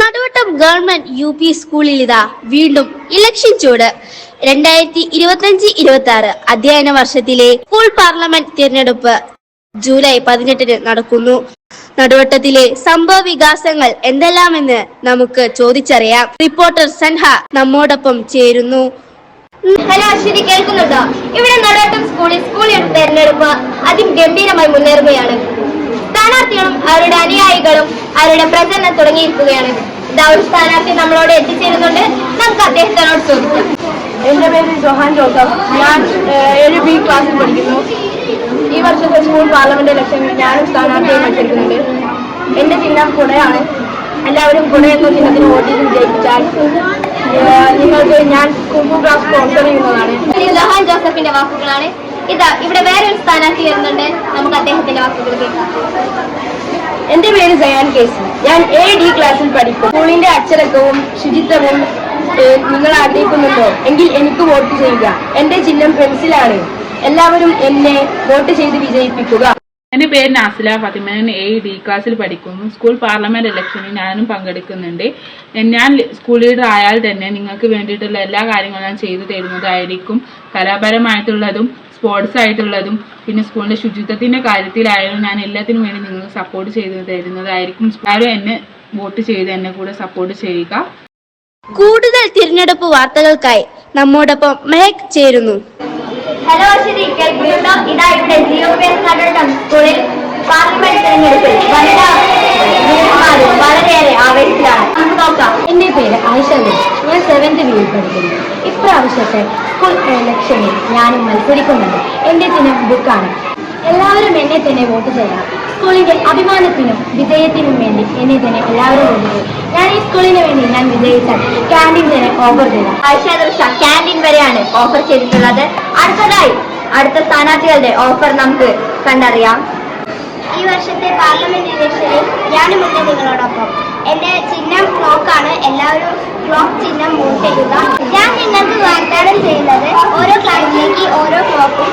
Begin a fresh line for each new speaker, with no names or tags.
Naduvattom government U P സ്കൂളിൽ ഇതാ വീണ്ടും ഇലക്ഷൻ ചൂട്. രണ്ടായിരത്തി ഇരുപത്തിയഞ്ച് ഇരുപത്തി ആറ് അധ്യയന വർഷത്തിലെ സ്കൂൾ പാർലമെന്റ് തിരഞ്ഞെടുപ്പ് ജൂലൈ പതിനെട്ടിന് നടക്കുന്നു. നടുവട്ടത്തിലെ സംഭവ വികാസങ്ങൾ എന്തെല്ലാമെന്ന് നമുക്ക് ചോദിച്ചറിയാം. റിപ്പോർട്ടർ സൻഹ നമ്മോടൊപ്പം ചേരുന്നു.
ഹലോ അശ്വതി കേൾക്കുന്നുണ്ടോ? ഇവിടെ നടുവട്ടം സ്കൂളിൽ സ്കൂൾ തെരഞ്ഞെടുപ്പ് അതിഗംഭീരമായി മുന്നേറുകയാണ്. സ്ഥാനാർത്ഥികളും അവരുടെ അനുയായികളും അവരുടെ പ്രചരണം തുടങ്ങിയിരിക്കുകയാണ്. ഇതാ ഒരു സ്ഥാനാർത്ഥി നമ്മളോട് എത്തിച്ചേരുന്നുണ്ട്. നമുക്ക് അദ്ദേഹത്തിനോട് ചോദിക്കാം.
എന്റെ പേര് ജോഹാൻ ജോസഫ്. ഞാൻ ഏഴ് ബി ക്ലാസ്സിൽ പഠിക്കുന്നു. ഈ വർഷത്തെ സ്കൂൾ പാർലമെന്റ് ഇലക്ഷനിൽ ഞാനും സ്ഥാനാർത്ഥിയായി മത്സരിക്കുന്നുണ്ട്. എന്റെ ചിഹ്നം കുടയാണ്. എല്ലാവരും കുട എന്ന ചിഹ്നത്തിന് വോട്ട് ചെയ്ത് വിജയിപ്പിച്ചാൽ നിങ്ങൾക്ക് ഞാൻ കുമ്പു ക്ലാസ് സ്പോൺസർ ചെയ്യുന്നതാണ്.
ജോഹാൻ ജഹാൻ ജോസഫിന്റെ വാക്കുകളാണ്. ഇതാ ഇവിടെ വേറെ ഒരു സ്ഥാനാർത്ഥി വരുന്നുണ്ട്. നമുക്ക് അദ്ദേഹത്തിന്റെ വാക്കുകൾ കേൾക്കാം.
എന്റെ പേര് സയാൻ കേസ്. ഞാൻ എ ഡി ക്ലാസ്സിൽ പഠിക്കും. സ്കൂളിന്റെ അച്ചടക്കവും ശുചിത്വവും നിങ്ങൾ ആഗ്രഹിക്കുന്നുണ്ടോ? എങ്കിൽ എനിക്ക് വോട്ട് ചെയ്യുക. എന്റെ ചിഹ്നം പെൻസിലാണ് എല്ലാവരും എന്നെ വോട്ട് ചെയ്ത് വിജയിപ്പിക്കുക.
എന്റെ പേര് നാസില ഫാത്തിമ. ഞാൻ എ ഡി ക്ലാസ്സിൽ പഠിക്കുന്നു. സ്കൂൾ പാർലമെന്റ് ഇലക്ഷനിൽ ഞാനും പങ്കെടുക്കുന്നുണ്ട്. ഞാൻ സ്കൂൾ ലീഡർ ആയാൽ തന്നെ നിങ്ങൾക്ക് വേണ്ടിയിട്ടുള്ള എല്ലാ കാര്യങ്ങളും ഞാൻ ചെയ്തു തരുന്നതായിരിക്കും. കലാപരമായിട്ടുള്ളതും സ്പോർട്സ് ആയിട്ടുള്ളതും പിന്നെ സ്കൂളിന്റെ ശുചിത്വത്തിന്റെ കാര്യത്തിലായാലും ഞാൻ എല്ലാത്തിനും വേണ്ടി നിങ്ങൾ സപ്പോർട്ട് ചെയ്ത് തരുന്നതായിരിക്കും. ആരും എന്നെ വോട്ട് ചെയ്ത് എന്നെ കൂടെ സപ്പോർട്ട് ചെയ്യുക.
കൂടുതൽ തിരഞ്ഞെടുപ്പ് വാർത്തകൾക്കായി നമ്മോടൊപ്പം മെഹക് ചേരുന്നു.
ഹലോ ശരി കേൾക്കുന്നുണ്ടോ ഇതാ ഇവിടെ ജിയോ പേസ് നടുവട്ടം സ്കൂളിൽ പാർലമെന്റ് തെരഞ്ഞെടുപ്പിൽ വനിതാ ലീഡർമാരും വളരെയേറെ ആവേശത്തിലാണ്. നമുക്ക് നോക്കാം.
എന്റെ പേര് ആയിഷ ഞാൻ സെവൻത് വിയിൽ പഠിക്കുന്നു. ഇപ്രാവശ്യത്തെ സ്കൂൾ ഇലക്ഷനിൽ ഞാനും മത്സരിക്കുന്നുണ്ട്. എന്റെ ദിനം ബുക്കാണ് എല്ലാവരും എന്നെ തന്നെ വോട്ട് ചെയ്യണം. സ്കൂളിന്റെ അഭിമാനത്തിനും വിജയത്തിനും വേണ്ടി എന്നെ തന്നെ എല്ലാവരും വോട്ട് ചെയ്യും ഞാൻ ഈ സ്കൂളിന് വേണ്ടി ഞാൻ വിജയിച്ചാൽ ക്യാന്റീൻ തന്നെ ഓഫർ ചെയ്യാം
ആയിഷ ദർശ ക്യാന്റീൻ വരെയാണ് ഓഫർ ചെയ്തിട്ടുള്ളത്. അടുത്തതായി അടുത്ത സ്ഥാനാർത്ഥികളുടെ ഓഫർ നമുക്ക് കണ്ടറിയാം. ഈ വർഷത്തെ പാർലമെന്റ് ഇലക്ഷനിൽ ഞാനുമുണ്ട് നിങ്ങളോടൊപ്പം. എന്റെ ചിഹ്നം ക്ലോക്കാണ് എല്ലാവരും ക്ലോക്ക് ചിഹ്നം വോട്ട് ചെയ്യുക. ഞാൻ നിങ്ങൾക്ക് വാഗ്ദാനം ചെയ്യുന്നത് ഓരോ ക്ലാസ്സിലേക്ക് ഓരോ ക്ലോക്കും